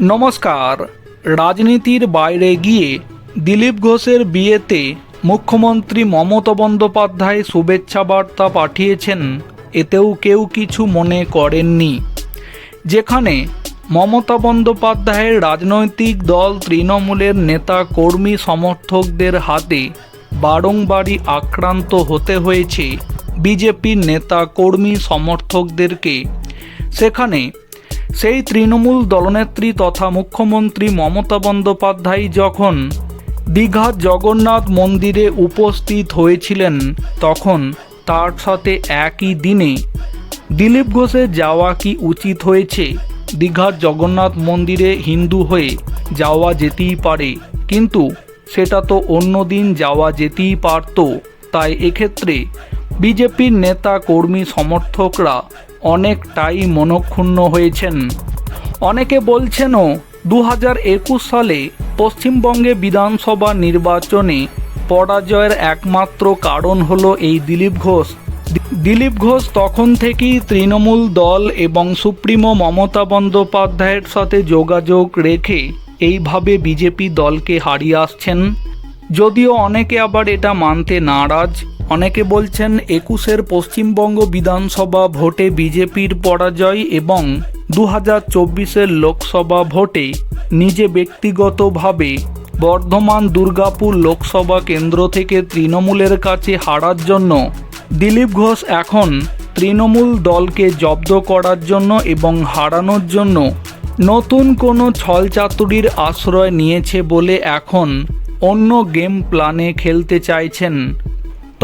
নমস্কার। রাজনীতির বাইরে গিয়ে দিলীপ ঘোষের বিয়েতে মুখ্যমন্ত্রী মমতা বন্দ্যোপাধ্যায় শুভেচ্ছা বার্তা পাঠিয়েছেন, এতেও কেউ কিছু মনে করেননি। যেখানে মমতা বন্দ্যোপাধ্যায়ের রাজনৈতিক দল তৃণমূলের নেতা কর্মী সমর্থকদের হাতে বারংবারই আক্রান্ত হতে হয়েছে বিজেপির নেতা কর্মী সমর্থকদেরকে। সেখানে সেই তৃণমূল দলনেত্রী তথা মুখ্যমন্ত্রী মমতা বন্দ্যোপাধ্যায় যখন দীঘার জগন্নাথ মন্দিরে উপস্থিত হয়েছিলেন, তখন তার সাথে একই দিনে দিলীপ ঘোষের যাওয়া কি উচিত হয়েছে? দীঘার জগন্নাথ মন্দিরে হিন্দু হয়ে যাওয়া যেতেই পারে, কিন্তু সেটা তো অন্য দিন যাওয়া যেতেই পারত। তাই এক্ষেত্রে বিজেপির নেতা কর্মী সমর্থকরা অনেকটাই মনক্ষুণ্ণ হয়েছেন। অনেকে বলছেনও দু হাজার একুশ সালে পশ্চিমবঙ্গে বিধানসভা নির্বাচনে পরাজয়ের একমাত্র কারণ হলো এই দিলীপ ঘোষ। দিলীপ ঘোষ তখন থেকেই তৃণমূল দল এবং সুপ্রিমো মমতা বন্দ্যোপাধ্যায়ের সাথে যোগাযোগ রেখে এইভাবে বিজেপি দলকে হারিয়ে আসছেন। যদিও অনেকে আবার এটা মানতে নারাজ। অনেকে বলছেন একুশের পশ্চিমবঙ্গ বিধানসভা ভোটে বিজেপির পরাজয় এবং দু হাজার চব্বিশের লোকসভা ভোটে নিজে ব্যক্তিগতভাবে বর্ধমান দুর্গাপুর লোকসভা কেন্দ্র থেকে তৃণমূলের কাছে হারার জন্য দিলীপ ঘোষ এখন তৃণমূল দলকে জব্দ করার জন্য এবং হারানোর জন্য নতুন কোনো ছলচাতুরির আশ্রয় নিয়েছে বলে এখন অন্য গেম প্ল্যানে খেলতে চাইছেন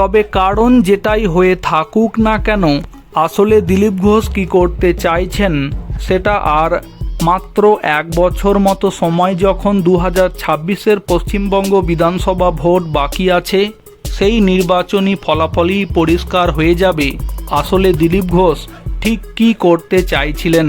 তবে কারণ যেটাই হয়ে থাকুক না কেন, আসলে দিলীপ ঘোষ কী করতে চাইছেন, সেটা আর মাত্র এক বছর মতো সময় যখন দু হাজার ছাব্বিশের পশ্চিমবঙ্গ বিধানসভা ভোট বাকি আছে, সেই নির্বাচনী ফলাফলই পরিষ্কার হয়ে যাবে। আসলে দিলীপ ঘোষ ঠিক কী করতে চাইছিলেন?